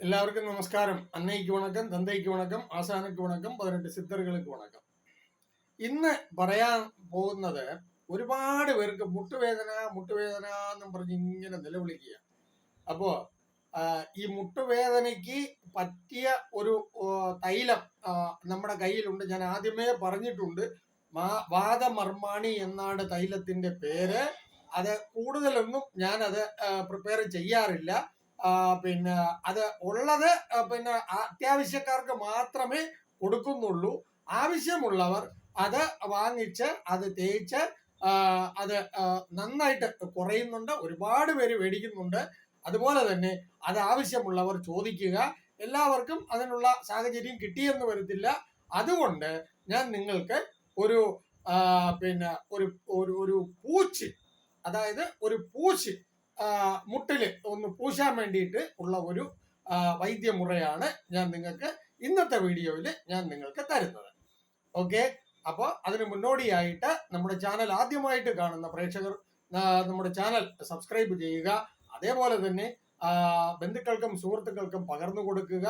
எல்லாருக்கும் நமஸ்காரம் அன்னைக்கு வணக்கம் தந்தைக்கு വണക്കം ആശാനക്ക് വണക്കം പതിനെട്ട് സിദ്ധറുകൾക്ക് വണക്കം ഇന്ന് പറയാൻ പോകുന്നത് ഒരുപാട് പേർക്ക് മുട്ടുവേദന മുട്ടുവേദന എന്നും പറഞ്ഞ് ഇങ്ങനെ നിലവിളിക്കുക അപ്പോ ആ, ഈ മുട്ടുവേദനയ്ക്ക് പറ്റിയ ഒരു ഓ, തൈലം ആ, നമ്മുടെ കയ്യിലുണ്ട് ഞാൻ ആദ്യമേ പറഞ്ഞിട്ടുണ്ട് മാ- വാദമർമാണി എന്നാണ് തൈലത്തിന്റെ പേര് അത് കൂടുതലൊന്നും ഞാനത് പ്രിപ്പയർ ചെയ്യാറില്ല ആ, പിന്നെ അത് ഉള്ളത് പിന്നെ അത്യാവശ്യക്കാർക്ക് മാത്രമേ കൊടുക്കുന്നുള്ളൂ. ആവശ്യമുള്ളവർ അത് വാങ്ങിച്ച് അത് തേച്ച് അത് നന്നായിട്ട് കുറയുന്നുണ്ട്. ഒരുപാട് പേര് മേടിക്കുന്നുണ്ട്. അതുപോലെ തന്നെ അത് ആവശ്യമുള്ളവർ ചോദിക്കുക. എല്ലാവർക്കും അതിനുള്ള സാഹചര്യം കിട്ടിയെന്ന് വരത്തില്ല. അതുകൊണ്ട് ഞാൻ നിങ്ങൾക്ക് ഒരു പിന്നെ ഒരു ഒരു പൂച്ച് അതായത് ഒരു പൂച്ച് മുട്ടിൽ ഒന്ന് പൂശാൻ വേണ്ടിയിട്ട് ഉള്ള ഒരു വൈദ്യമുറയാണ് ഞാൻ നിങ്ങൾക്ക് ഇന്നത്തെ വീഡിയോയിൽ ഞാൻ നിങ്ങൾക്ക് തരുന്നത്. ഓക്കെ? അപ്പോൾ അതിന് മുന്നോടിയായിട്ട് നമ്മുടെ ചാനൽ ആദ്യമായിട്ട് കാണുന്ന പ്രേക്ഷകർ നമ്മുടെ ചാനൽ സബ്സ്ക്രൈബ് ചെയ്യുക. അതേപോലെ തന്നെ ബന്ധുക്കൾക്കും സുഹൃത്തുക്കൾക്കും പകർന്നു കൊടുക്കുക.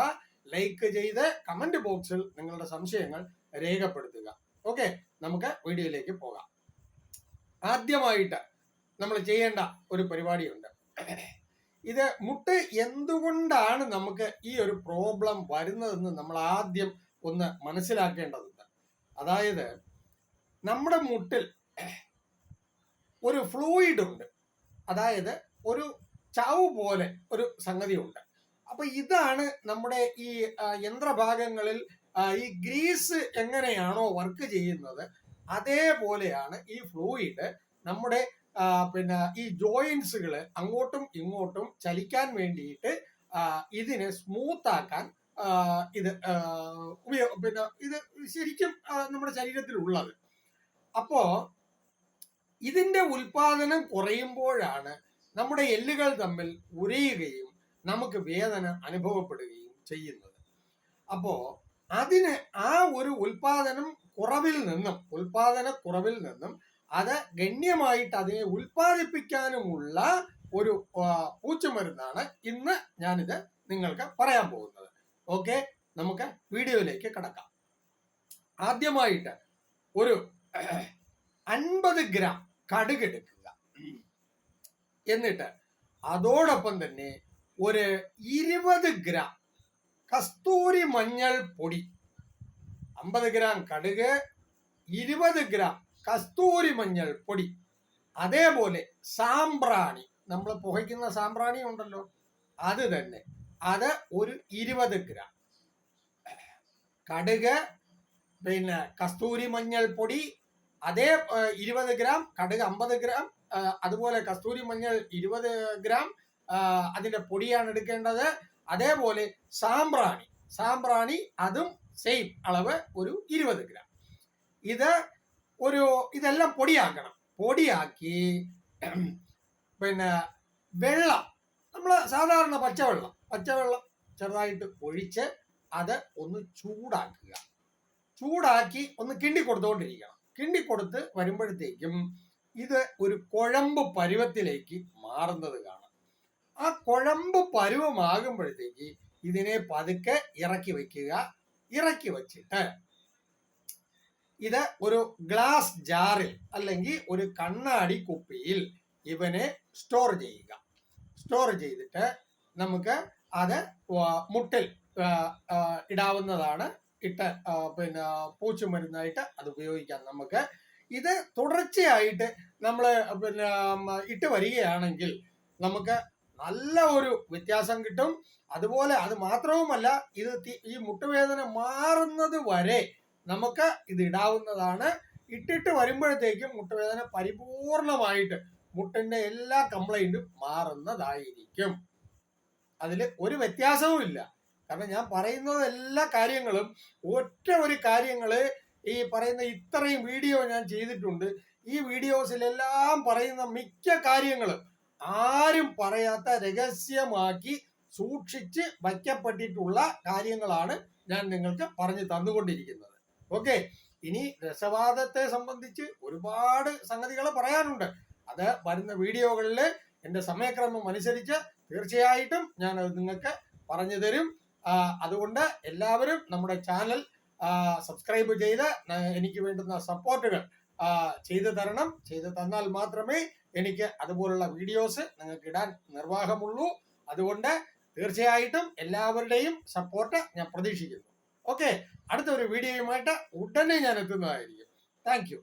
ലൈക്ക് ചെയ്ത് കമന്റ് ബോക്സിൽ നിങ്ങളുടെ സംശയങ്ങൾ രേഖപ്പെടുത്തുക. ഓക്കെ? നമുക്ക് വീഡിയോയിലേക്ക് പോകാം. ആദ്യമായിട്ട് നമ്മൾ ചെയ്യേണ്ട ഒരു പരിപാടിയുണ്ട്. ഇത് മുട്ട് എന്തുകൊണ്ടാണ് നമുക്ക് ഈ ഒരു പ്രോബ്ലം വരുന്നതെന്ന് നമ്മൾ ആദ്യം ഒന്ന് മനസ്സിലാക്കേണ്ടതുണ്ട്. അതായത് നമ്മുടെ മുട്ടിൽ ഒരു ഫ്ലൂയിഡ് ഉണ്ട്. അതായത് ഒരു ചാവ് പോലെ ഒരു സംഗതി ഉണ്ട് അപ്പൊ ഇതാണ് നമ്മുടെ ഈ യന്ത്രഭാഗങ്ങളിൽ ഈ ഗ്രീസ് എങ്ങനെയാണോ വർക്ക് ചെയ്യുന്നത് അതേപോലെയാണ് ഈ ഫ്ലൂയിഡ് നമ്മുടെ പിന്നെ ഈ ജോയിൻസുകളെ അങ്ങോട്ടും ഇങ്ങോട്ടും ചലിക്കാൻ വേണ്ടിയിട്ട് ഇതിനെ സ്മൂത്ത് ആക്കാൻ ഇത് ഉപയോഗ പിന്നെ ഇത് ശരിക്കും നമ്മുടെ ശരീരത്തിലുള്ളത്. അപ്പോ ഇതിന്റെ ഉൽപാദനം കുറയുമ്പോഴാണ് നമ്മുടെ എല്ലുകൾ തമ്മിൽ ഉരയുകയും നമുക്ക് വേദന അനുഭവപ്പെടുകയും ചെയ്യുന്നത്. അപ്പോ അതിന് ആ ഒരു ഉൽപാദനം കുറവിൽ നിന്നും ഉൽപാദന കുറവിൽ നിന്നും അത് ഗണ്യമായിട്ട് അതിനെ ഉൽപ്പാദിപ്പിക്കാനുമുള്ള ഒരു പൂച്ചമരുന്നാണ് ഇന്ന് ഞാനിത് നിങ്ങൾക്ക് പറയാൻ പോകുന്നത്. ഓക്കെ? നമുക്ക് വീഡിയോയിലേക്ക് കടക്കാം. ആദ്യമായിട്ട് ഒരു അൻപത് ഗ്രാം കടുക് എടുക്കുക. എന്നിട്ട് അതോടൊപ്പം തന്നെ ഒരു ഇരുപത് ഗ്രാം കസ്തൂരി മഞ്ഞൾ പൊടി അമ്പത് ഗ്രാം കടുക് ഇരുപത് ഗ്രാം കസ്തൂരി മഞ്ഞൾ പൊടി അതേപോലെ സാമ്പ്രാണി. നമ്മൾ പുകയ്ക്കുന്ന സാമ്പ്രാണി ഉണ്ടല്ലോ അത് തന്നെ. അത് ഒരു ഇരുപത് ഗ്രാം. കടുക് പിന്നെ കസ്തൂരി മഞ്ഞൾ പൊടി അതേ ഇരുപത് ഗ്രാം കടുക് അമ്പത് ഗ്രാം അതുപോലെ കസ്തൂരി മഞ്ഞൾ ഇരുപത് ഗ്രാം അതിന്റെ പൊടിയാണ് എടുക്കേണ്ടത്. അതേപോലെ സാമ്പ്രാണി. സാമ്പ്രാണി അതും സെയിം അളവ് ഒരു ഇരുപത് ഗ്രാം. ഇത് ഒരു ഇതെല്ലാം പൊടിയാക്കണം. പൊടിയാക്കി പിന്നെ വെള്ളം. നമ്മൾ സാധാരണ പച്ചവെള്ളം. പച്ചവെള്ളം ചെറുതായിട്ട് ഒഴിച്ച് അത് ഒന്ന് ചൂടാക്കുക. ചൂടാക്കി ഒന്ന് കിണ്ടി കൊടുത്തുകൊണ്ടിരിക്കണം കിണ്ടി കൊടുത്ത് വരുമ്പോഴത്തേക്കും ഇത് ഒരു കുഴമ്പ് പരുവത്തിലേക്ക് മാറുന്നത് കാണാം. ആ കുഴമ്പ് പരുവമാകുമ്പോഴത്തേക്ക് ഇതിനെ പതുക്കെ ഇറക്കി വയ്ക്കുക. ഇറക്കി വെച്ചിട്ട് ഇത് ഒരു ഗ്ലാസ് ജാറിൽ അല്ലെങ്കിൽ ഒരു കണ്ണാടി കുപ്പിയിൽ ഇവനെ സ്റ്റോർ ചെയ്യുക. സ്റ്റോർ ചെയ്തിട്ട് നമുക്ക് അത് മുട്ടിൽ ഇടാവുന്നതാണ്. ഇട്ട് പിന്നെ പൂച്ചുമരുന്നായിട്ട് അത് ഉപയോഗിക്കാം നമുക്ക്. ഇത് തുടർച്ചയായിട്ട് നമ്മൾ പിന്നെ ഇട്ട് വരികയാണെങ്കിൽ നമുക്ക് നല്ല ഒരു വ്യത്യാസം കിട്ടും. അതുപോലെ അത് മാത്രവുമല്ല ഇത് ഈ മുട്ടുവേദന മാറുന്നത് വരെ നമുക്ക് ഇത് ഇടാവുന്നതാണ്. ഇട്ടിട്ട് വരുമ്പോഴത്തേക്കും മുട്ടുവേദന പരിപൂർണമായിട്ട് മുട്ടിന്റെ എല്ലാ കംപ്ലൈന്റും മാറുന്നതായിരിക്കും. അതിൽ ഒരു വ്യത്യാസവും ഇല്ല. കാരണം ഞാൻ പറയുന്നത് എല്ലാ കാര്യങ്ങളും ഒറ്റ ഒരു കാര്യങ്ങൾ ഈ പറയുന്ന ഇത്രയും വീഡിയോ ഞാൻ ചെയ്തിട്ടുണ്ട്. ഈ വീഡിയോസിലെല്ലാം പറയുന്ന മിക്ക കാര്യങ്ങളും ആരും പറയാത്ത രഹസ്യമാക്കി സൂക്ഷിച്ച് വയ്ക്കപ്പെട്ടിട്ടുള്ള കാര്യങ്ങളാണ് ഞാൻ നിങ്ങൾക്ക് പറഞ്ഞു തന്നുകൊണ്ടിരിക്കുന്നത്. ഓക്കെ. ഇനി രസവാദത്തെ സംബന്ധിച്ച് ഒരുപാട് സംഗതികൾ പറയാനുണ്ട്. അത് വരുന്ന വീഡിയോകളിൽ എന്റെ സമയക്രമം അനുസരിച്ച് തീർച്ചയായിട്ടും ഞാൻ അത് നിങ്ങൾക്ക് പറഞ്ഞു തരും. അതുകൊണ്ട് എല്ലാവരും നമ്മുടെ ചാനൽ സബ്സ്ക്രൈബ് ചെയ്ത് എനിക്ക് വേണ്ടുന്ന സപ്പോർട്ടുകൾ ചെയ്തു തരണം. ചെയ്തു തന്നാൽ മാത്രമേ എനിക്ക് അതുപോലുള്ള വീഡിയോസ് നിങ്ങൾക്ക് ഇടാൻ നിർവാഹമുള്ളൂ. അതുകൊണ്ട് തീർച്ചയായിട്ടും എല്ലാവരുടെയും സപ്പോർട്ട് ഞാൻ പ്രതീക്ഷിക്കുന്നു. ഓക്കെ അടുത്ത ഒരു വീഡിയോയുമായിട്ട് ഉടനെ ഞാൻ എത്തുന്നതായിരിക്കും. താങ്ക്